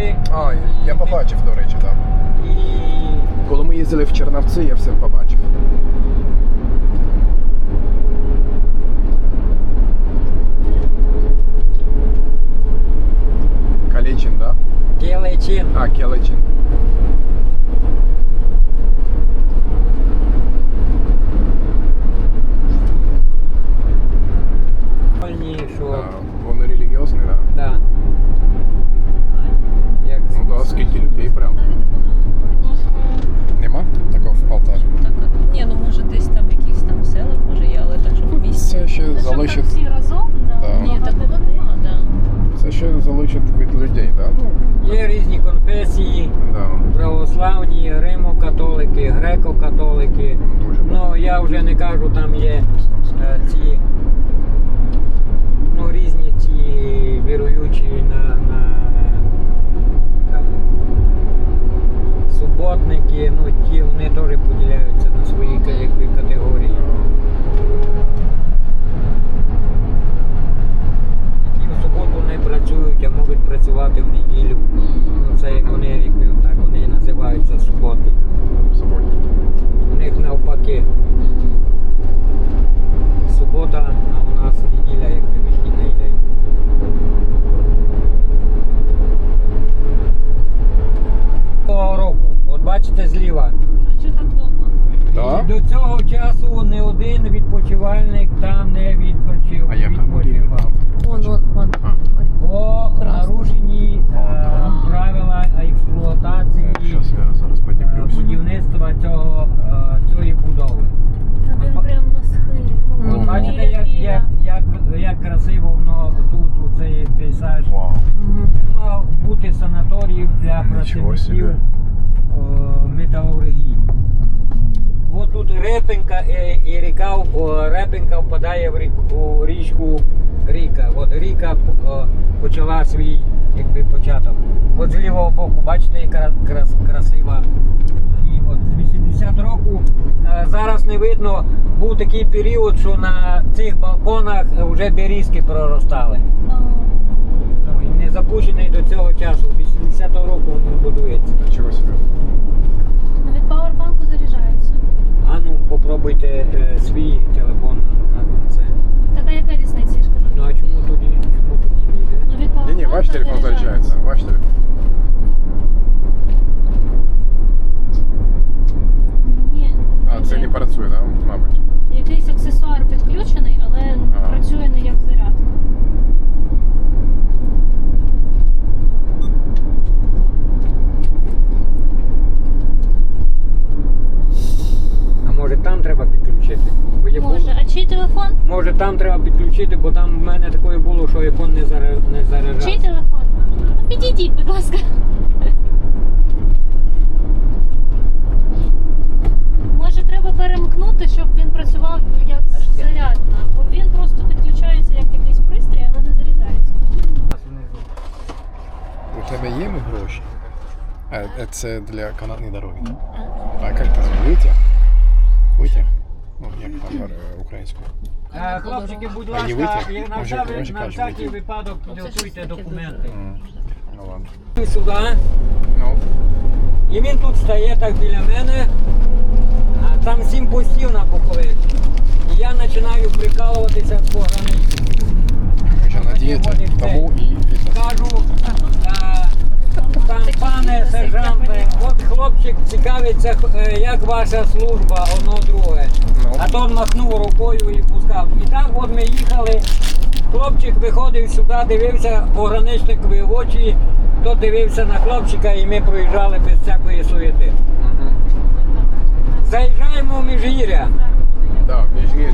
гори А, я побачив, до речі, так. і Коли ми їздили в Чернівці, я все побачив. Каличин, да? Келечин. А, Келичин. що Да, вони релігіозні, да? да. Я вже не кажу, там є е, ці 14 днів металургії. От тут репенка і, е, і ріка о, репенька впадає в ріку, річку ріка. От ріка о, почала свій якби, початок. От з лівого боку, бачите, яка крас, красива. І от з 80 року зараз не видно, був такий період, що на цих балконах вже берізки проростали. Там треба підключити, бо там в мене такое було, що iPhone не, заре... не Чий телефон? Підійдіть, будь ласка. Може, треба перемкнути, щоб він працював як зарядна, бо він просто підключається як якийсь пристрій, але не заряджається. У тебе є гроші? А, е, це для канатної дороги. А як це? Витяг? Витяг? Ну, як там е, українською? Е, Хлопчики, будь А ласка, витяг? і на, Може- всякий- може на кажуть, всякий витяг. випадок підготуйте документи. Ну ладно. Сюди. Ну, І він тут стає так біля мене, а там сім постів на бокових. І я починаю прикалуватися по границі. тому і фітнес. Кажу, пане сержанте, от хлопчик цікавиться, е, як ваша служба, одно друге. Ну, А то махнув рукою і пускав. І так от ми їхали. Хлопчик виходив сюди, дивився пограничникові в очі, то дивився на хлопчика і ми проїжджали без всякої суєти. Заїжджаємо в Міжгір'я. Так, міжгір'я.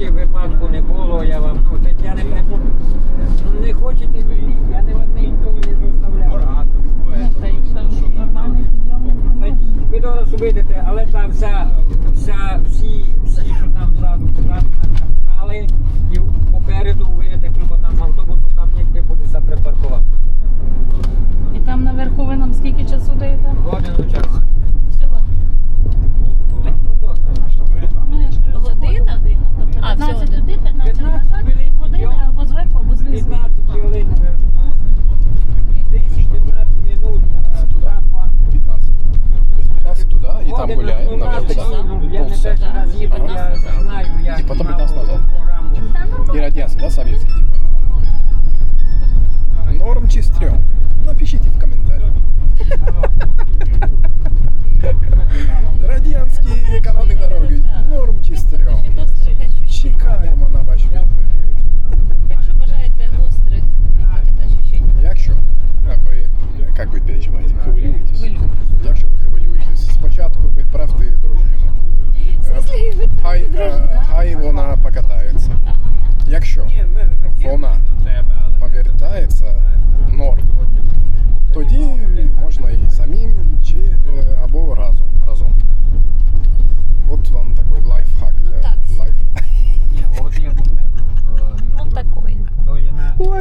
Раз застряли.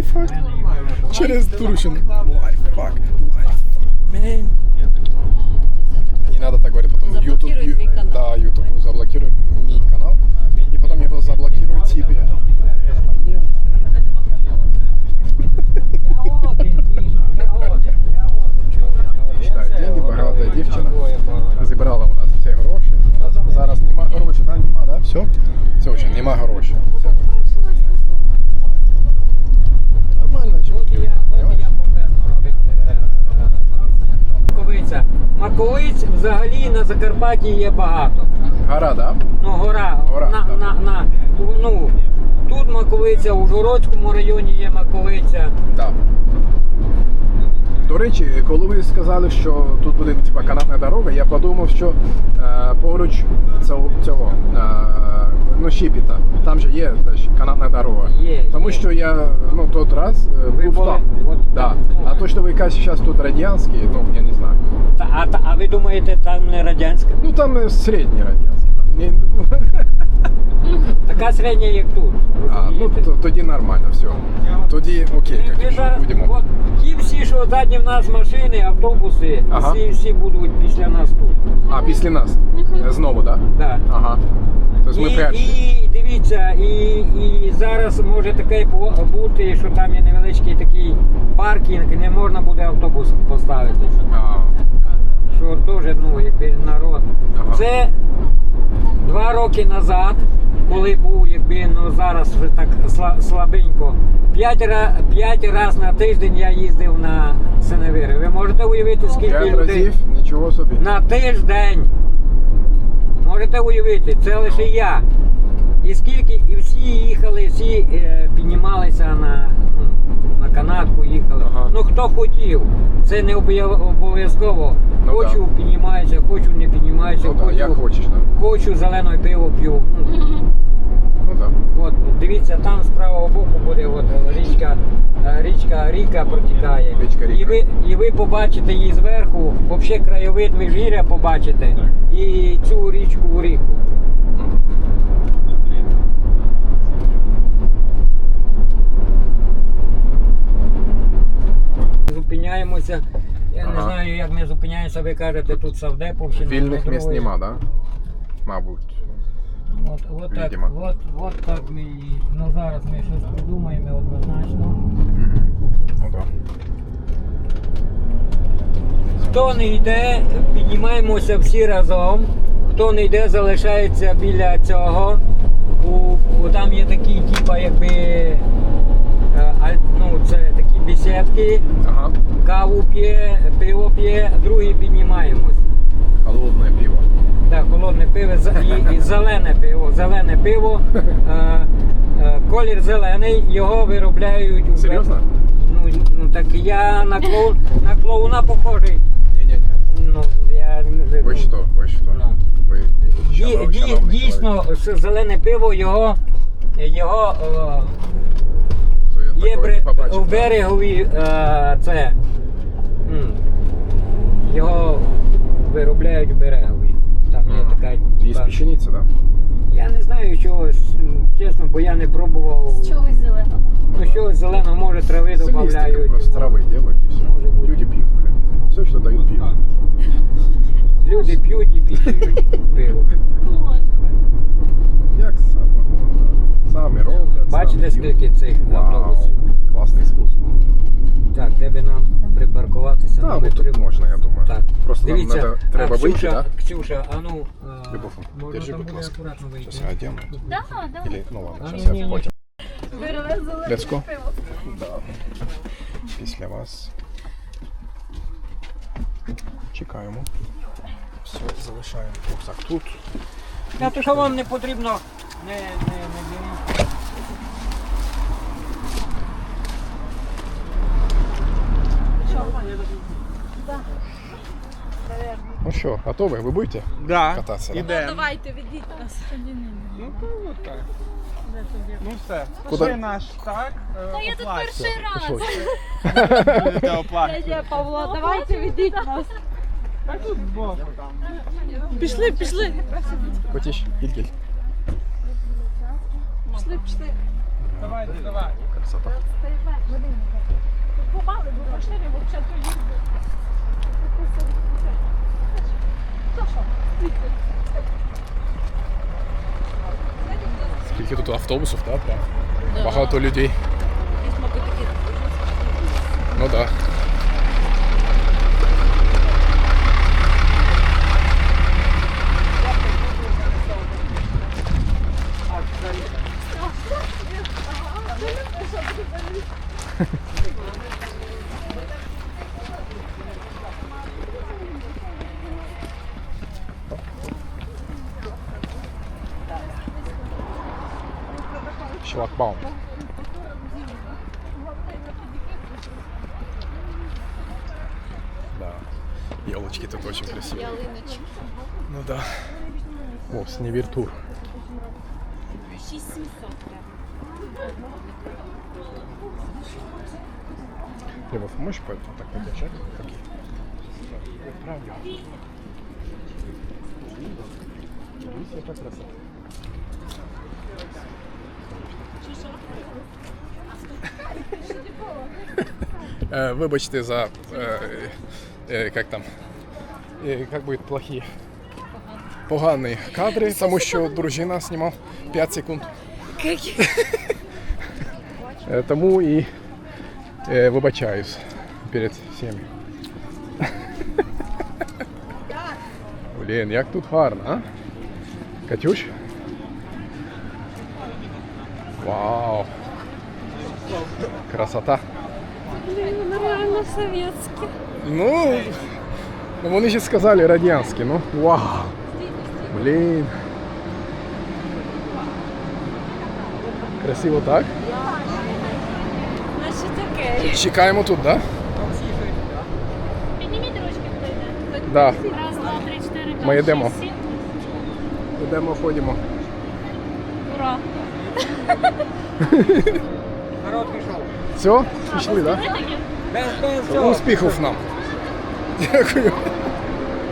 Лайфхак. Через Турчин. Лайфхак. Лайфхак. мень. Не надо так говорить, потом YouTube. Да, YouTube взагалі на Закарпатті є багато. Гора, да? Ну, гора, Гора, на, так. на, на, ну, тут Маковиця, у Жородському районі є Маковиця. Так. До речі, коли ви сказали, що тут буде типа канатна дорога, я подумав, що е, поруч цього, цього е, ну, Шіпіта, там же є теж канатна дорога. Є, Тому є. що я ну, тот раз е, Ви був були? там. От да. А то, що ви кажете, зараз тут радянський, ну я не знаю. Та, а, та, а ви думаєте, там не радянська? Ну там е, середній радянський. Там. Ні, ну, Така середня, як тут. а, ну то, тоді нормально, все. Тоді окей, ви звісно, зараз- будемо. от, ті всі, що ззаді в нас машини, автобуси, Ага. всі, всі будуть після нас тут. А, після нас. Е, Знову, так? Да? Да. Ага. Тобто ми І, перші. і дивіться, і, і зараз може таке бу- бути, що там є невеличкий такий паркінг, не можна буде автобус поставити. А, Що теж, ну, якби народ. Ага. Це два роки назад, коли був, якби ну зараз вже так слабенько. П'ять, ра, п'ять раз на тиждень я їздив на Синевири. Ви можете уявити, скільки П'ять людей разів, нічого собі. на тиждень. Можете уявити, це лише я. І скільки, і всі їхали, всі е, піднімалися на, ну, на канатку, їхали. Ага. Ну хто хотів, це не обов'язково. Ну, хочу да. піднімаюся, хочу не піднімаюся, Ну так, хочу, як хочеш, да? хочу зелене пиво п'ю. Ну, так. От, дивіться, там з правого боку буде от, річка, е, річка Ріка протікає. Річка Ріка. І ви, і ви побачите її зверху, взагалі краєвид міжгір'я побачите і цю річку Ріку. Зупиняємося. Я не Ага. знаю, як ми зупиняємося, ви кажете, тут Савдеповщина. Вільних місць нема, да? Мабуть. От, от, так, от, от так ми і- ну зараз ми щось придумаємо однозначно. Ну так. Хто не йде, піднімаємося всі разом. Хто не йде, залишається біля цього. У, у там є такі, типа, якби е, ну, це такі бесідки, Ага. Каву п'є, пиво п'є, другі піднімаємось. Холодне пиво. Так, холодне пиво і, і зелене пиво. Зелене пиво. Е, е, колір зелений, його виробляють у Серйозно? Ну, ну так я на клоун, на клоуна похожий. Ні-ні-ні. Ну, я, Ви що, ви що? Ну. Ви Ді, шанов- ді, шановний дійсно, чоловік. зелене пиво, його, його е, Це я є такого побачив, у да. берегові е, це. Його виробляють у берегові. Там є така. Є типа- да? Я не знаю чогось, чесно, бо я не пробував. З чогось зеленого. Ну що зеленого, може трави Солистика додають. просто травы делают и все. Може бути. Люди пьют, блин. Все, что дают, пьют. Люди п'ють і п'ють пиво. Як саме? Самі роблять. Бачите, самі п'ють. скільки цих Вау, автобусів? класний спосіб. Так, де би нам припаркуватися? Так, Ну, тут можна, я думаю. Так. Просто нам Дивіться, надо- а, треба вийти, Ксюша, так? Ксюша, а ну, а, Любов, можна держи, там будь буде ласка. акуратно вийти? Сейчас я одену. Да, да. Или, ну ладно, А, сейчас я ні-ні-ні. потім. Вирве зелене Let's go. пиво. Да. Після вас. Чекаємо. Все, залишаємо рюкзак тут. А то що вам не потрібно, не, не, не беріть. Що? Ну готові? Ви будете Да. кататися? Да? Ідемо. Давайте, ведіть нас. Ну, то от так. Ну все. Куди? Ще наш, так? е, Та я тут перший раз. Оплачувати. Павло, давайте ведіть нас. Так тут збоку там. Пішли, пішли. Котіш, гіль Пішли, пішли. Давайте, давайте. Красота. Попали, бо пішли, бо спочатку їздили. Скільки тут автобусів, так? Прям. Багато людей. Ну так. Да. Шлагбаум. Да. Елочки тут очень красивые. Ну да. О, Сневир тур. Любовь, можешь по- так подержать? Как я? Правильно. Видите, яка красота. Вибачте за, э, э, как там, э, как будет плохі, погані кадри, тому що дружина знімав 5 секунд. Е, Тому і е, вибачаюсь перед всіми. Блін, як тут гарно, а? Катюш? Вау! Красота! Блін, реально совєтське. Ну, ну вони ще сказали радянські, ну вау. Блін. Красиво так? Наші таке. Чекаємо тут, да? Підніміть ручки, хто йде. Да. Раз, два, три, чотири, п'ять, Ми йдемо. шість, сім. Йдемо, ходимо. Ура. Народ пішов. Все, пішли, да? Такі? Без, без цього. Успіхів нам. Дякую.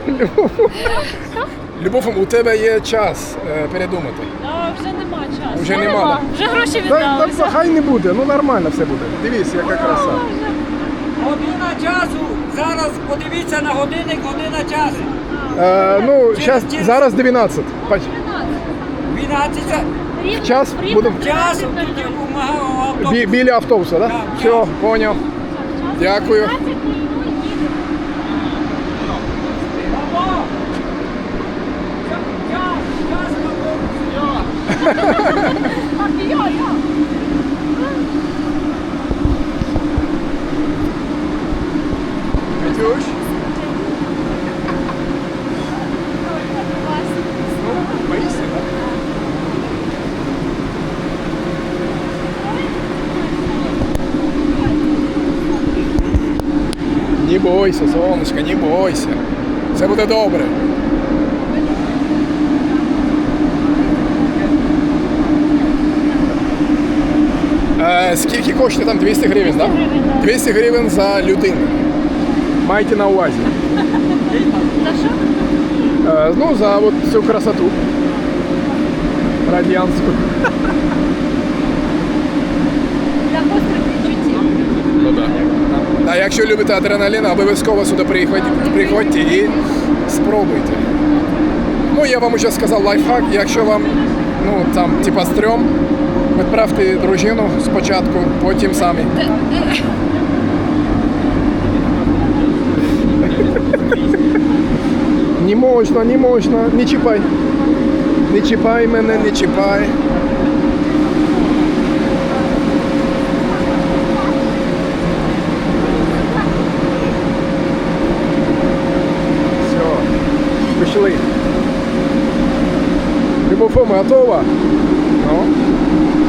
Любов. Любов, у тебе є час е, передумати. А, вже нема часу. Вже нема. да? Вже гроші Та, віддалися. та, хай не буде, ну нормально все буде. Дивись, яка краса. Година часу. Зараз подивіться на годинник, година часу. Е, ну, щас, зараз 12. Бач, 12 Рівно- час рівно буде- Часу 13.00. тоді в мага- автобус. бі, біля автобуса, так? Да? Так, Все, поняв. Дякую. 13.00 їдемо. Баба! Час, час, час, автобус. Катюш. Ну, боишься, да? Не бойся, сонечко, не бойся. Все буде добре. Е, скільки коштує там 200 гривень, так? Да? 200 гривень за людину. Майте на увазі. За що? Е, ну, за от цю красоту. Радянську. Для гострих відчуттів. Ну так. Да. А якщо любите адреналін, обов'язково сюди приходьте, приходьте і спробуйте. Ну, я вам вже сказав лайфхак, якщо вам ну, там, типа стрьом, відправте дружину спочатку, потім самі. Не можна, не можна, не чіпай. Не чіпай мене, не чіпай. especially people from Matoa, no?